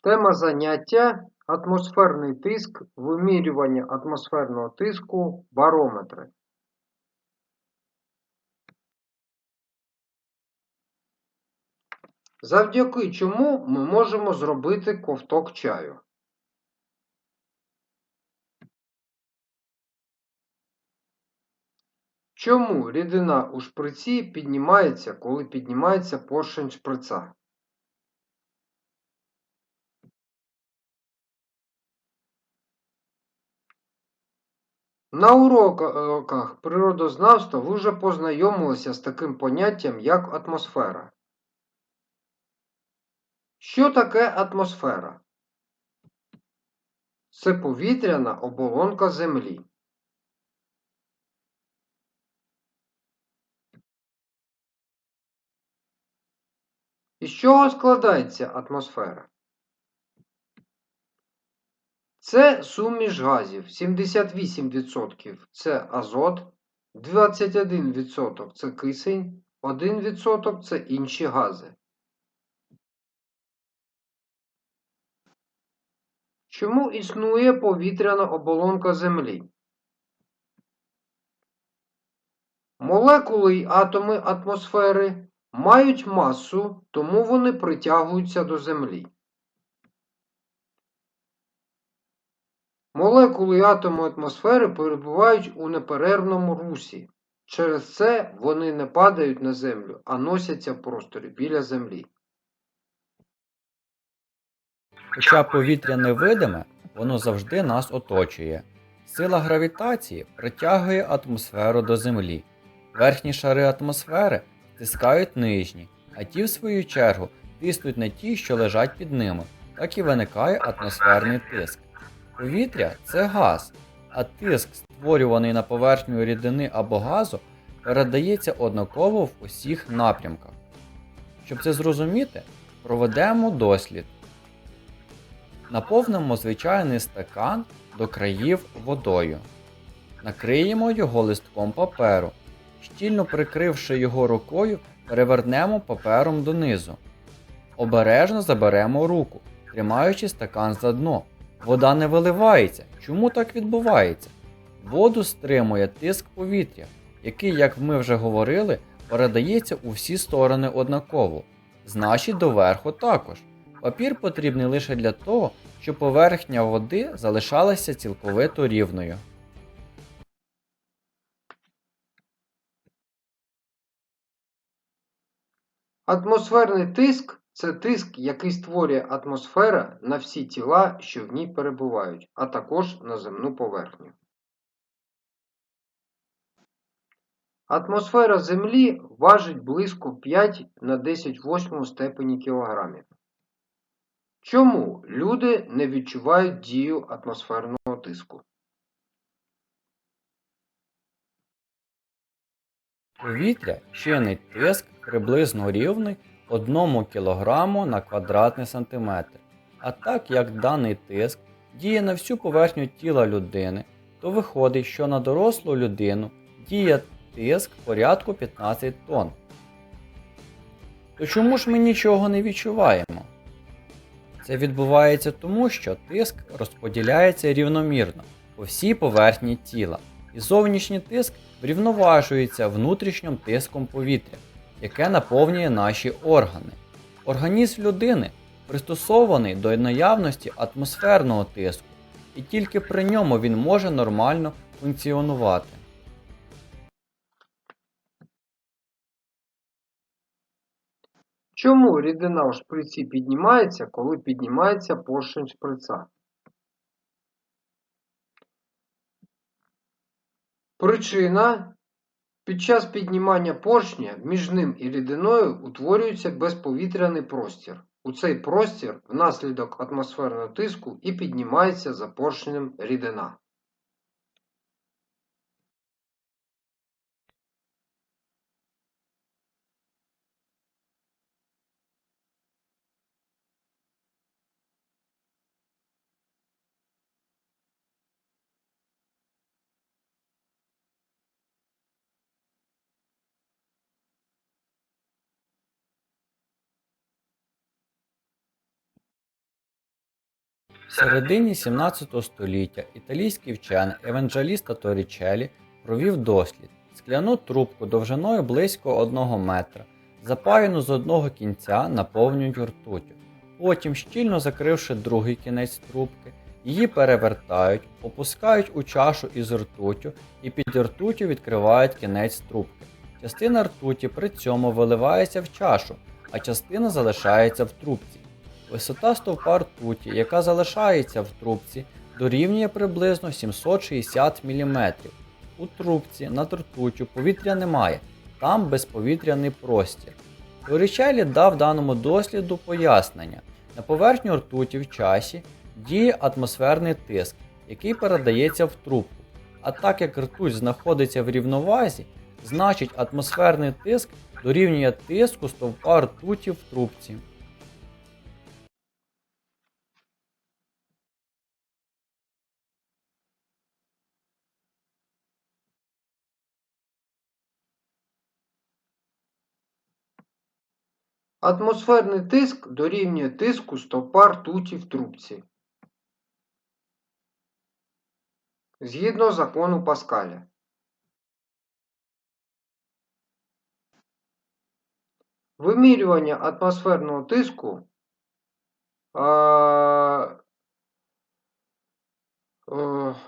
Тема заняття атмосферний тиск, вимірювання атмосферного тиску, барометри. Завдяки чому ми можемо зробити ковток чаю. Чому рідина у шприці піднімається, коли піднімається поршень шприца? На уроках природознавства ви вже познайомилися з таким поняттям, як атмосфера. Що таке атмосфера? Це повітряна оболонка Землі. Із чого складається атмосфера? Це суміш газів. 78% це азот, 21% це кисень, 1% це інші гази. Чому існує повітряна оболонка Землі? Молекули й атоми атмосфери мають масу, тому вони притягуються до Землі. Молекули і атоми атмосфери перебувають у неперервному русі. Через це вони не падають на Землю, а носяться в просторі біля Землі. Хоча повітря невидиме, воно завжди нас оточує. Сила гравітації притягує атмосферу до Землі. Верхні шари атмосфери стискають нижні, а ті, в свою чергу, тиснуть на ті, що лежать під ними, так і виникає атмосферний тиск. Повітря це газ, а тиск, створюваний на поверхню рідини або газу, передається однаково в усіх напрямках. Щоб це зрозуміти, проведемо дослід. Наповнимо звичайний стакан до країв водою. Накриємо його листком паперу. Щільно прикривши його рукою, перевернемо папером донизу. Обережно заберемо руку, тримаючи стакан за дно. Вода не виливається. Чому так відбувається? Воду стримує тиск повітря, який, як ми вже говорили, передається у всі сторони однаково, значить доверху також. Папір потрібний лише для того, щоб поверхня води залишалася цілковито рівною. Атмосферний тиск це тиск, який створює атмосфера на всі тіла, що в ній перебувають, а також на земну поверхню. Атмосфера Землі важить близько 5 на 10 восьмому степені кілограмів. Чому люди не відчувають дію атмосферного тиску? Повітря чинить тиск приблизно рівний 1 кг на квадратний сантиметр. А так як даний тиск діє на всю поверхню тіла людини, то виходить, що на дорослу людину діє тиск порядку 15 тонн. То чому ж ми нічого не відчуваємо? Це відбувається тому, що тиск розподіляється рівномірно по всій поверхні тіла, і зовнішній тиск врівноважується внутрішнім тиском повітря, яке наповнює наші органи. Організм людини пристосований до наявності атмосферного тиску, і тільки при ньому він може нормально функціонувати. Чому рідина у шприці піднімається, коли піднімається поршень шприца? Причина під час піднімання поршня між ним і рідиною утворюється безповітряний простір. У цей простір внаслідок атмосферного тиску і піднімається за поршнем рідина. В середині 17 століття італійський вчений Еванджеліста Торічелі провів дослід. Скляну трубку довжиною близько 1 метра, запаяну з одного кінця наповнюють ртуттю. Потім, щільно закривши другий кінець трубки, її перевертають, опускають у чашу із ртуттю і під ртуттю відкривають кінець трубки. Частина ртуті при цьому виливається в чашу, а частина залишається в трубці. Висота стовпа ртуті, яка залишається в трубці, дорівнює приблизно 760 мм. У трубці над ртуттю повітря немає, там безповітряний простір. Торічелі дав даному досліду пояснення. На поверхню ртуті в часі діє атмосферний тиск, який передається в трубку. А так як ртуть знаходиться в рівновазі, значить атмосферний тиск дорівнює тиску стовпа ртуті в трубці. Атмосферний тиск дорівнює тиску стовпа ртуті в трубці. Згідно закону Паскаля. Вимірювання атмосферного тиску е,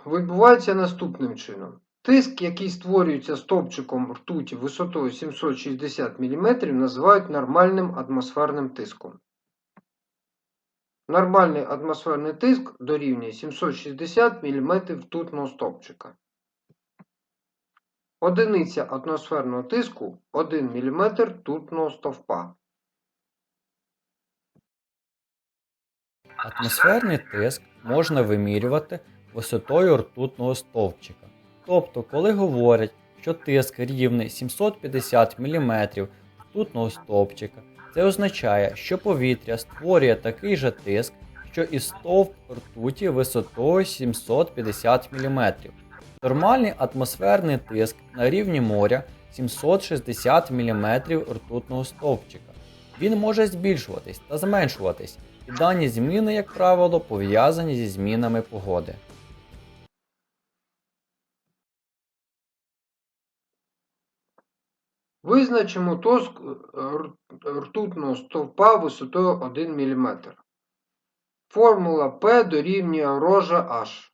відбувається наступним чином. Тиск, який створюється стовпчиком ртуті висотою 760 мм, називають нормальним атмосферним тиском. Нормальний атмосферний тиск дорівнює 760 мм ртутного стовпчика. Одиниця атмосферного тиску 1 мм ртутного стовпа. Атмосферний тиск можна вимірювати висотою ртутного стовпчика. Тобто, коли говорять, що тиск рівний 750 мм ртутного стовпчика, це означає, що повітря створює такий же тиск, що і стовп ртуті висотою 750 мм. Нормальний атмосферний тиск на рівні моря 760 мм ртутного стовпчика. Він може збільшуватись та зменшуватись, і дані зміни, як правило, пов'язані зі змінами погоди. Визначимо тиск ртутного стовпа висотою 1 мм. Формула P дорівнює рожа H.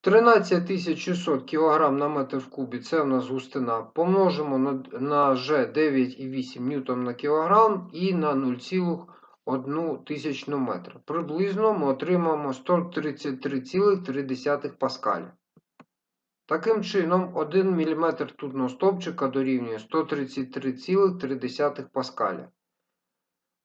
13600 кг на метр в кубі це в нас густина. Помножимо на, G 9,8 ньютон на кілограм і на 0,1 тисячну метра. Приблизно ми отримаємо 133,3 паскаля. Таким чином, 1 мм ртутного стовпчика дорівнює 133,3 паскаля.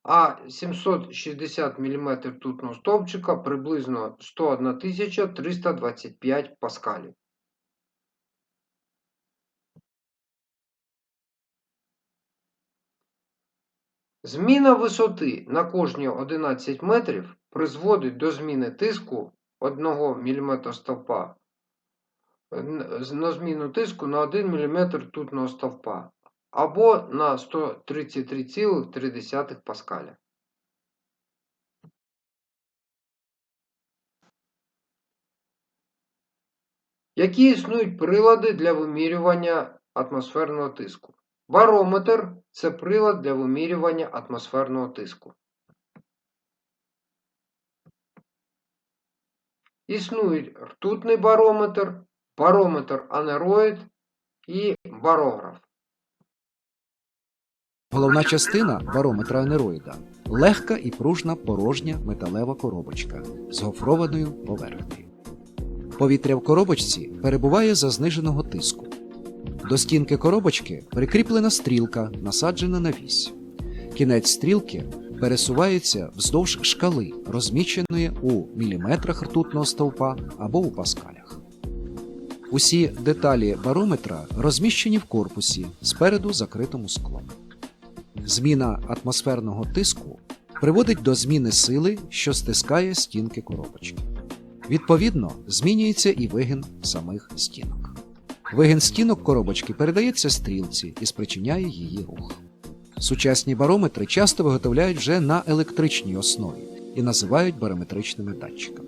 А 760 мм ртутного стовпчика приблизно 101 325 паскалів. Зміна висоти на кожні 11 метрів призводить до зміни тиску 1 мм стовпа на зміну тиску на 1 мм ртутного стовпа або на 133,3 паскаля. Які існують прилади для вимірювання атмосферного тиску? Барометр це прилад для вимірювання атмосферного тиску. Існують ртутний барометр, барометр анероїд і барограф. Головна частина барометра анероїда легка і пружна порожня металева коробочка з гофрованою поверхнею. Повітря в коробочці перебуває за зниженого тиску. До стінки коробочки прикріплена стрілка, насаджена на вісь. Кінець стрілки пересувається вздовж шкали, розміщеної у міліметрах ртутного стовпа або у паскалях. Усі деталі барометра розміщені в корпусі спереду закритому склом. Зміна атмосферного тиску приводить до зміни сили, що стискає стінки коробочки. Відповідно, змінюється і вигин самих стінок. Вигин стінок коробочки передається стрілці і спричиняє її рух. Сучасні барометри часто виготовляють вже на електричній основі і називають барометричними датчиками.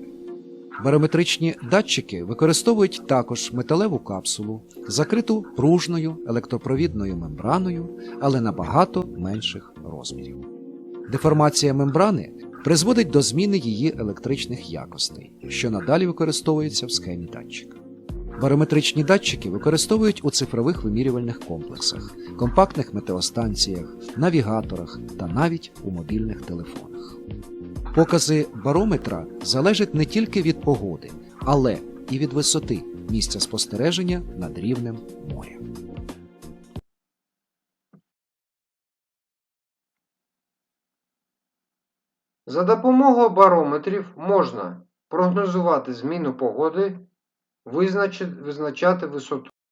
Барометричні датчики використовують також металеву капсулу, закриту пружною електропровідною мембраною, але набагато менших розмірів. Деформація мембрани призводить до зміни її електричних якостей, що надалі використовується в схемі датчика. Барометричні датчики використовують у цифрових вимірювальних комплексах, компактних метеостанціях, навігаторах та навіть у мобільних телефонах. Покази барометра залежать не тільки від погоди, але і від висоти місця спостереження над рівнем моря. За допомогою барометрів можна прогнозувати зміну погоди, визначати висоту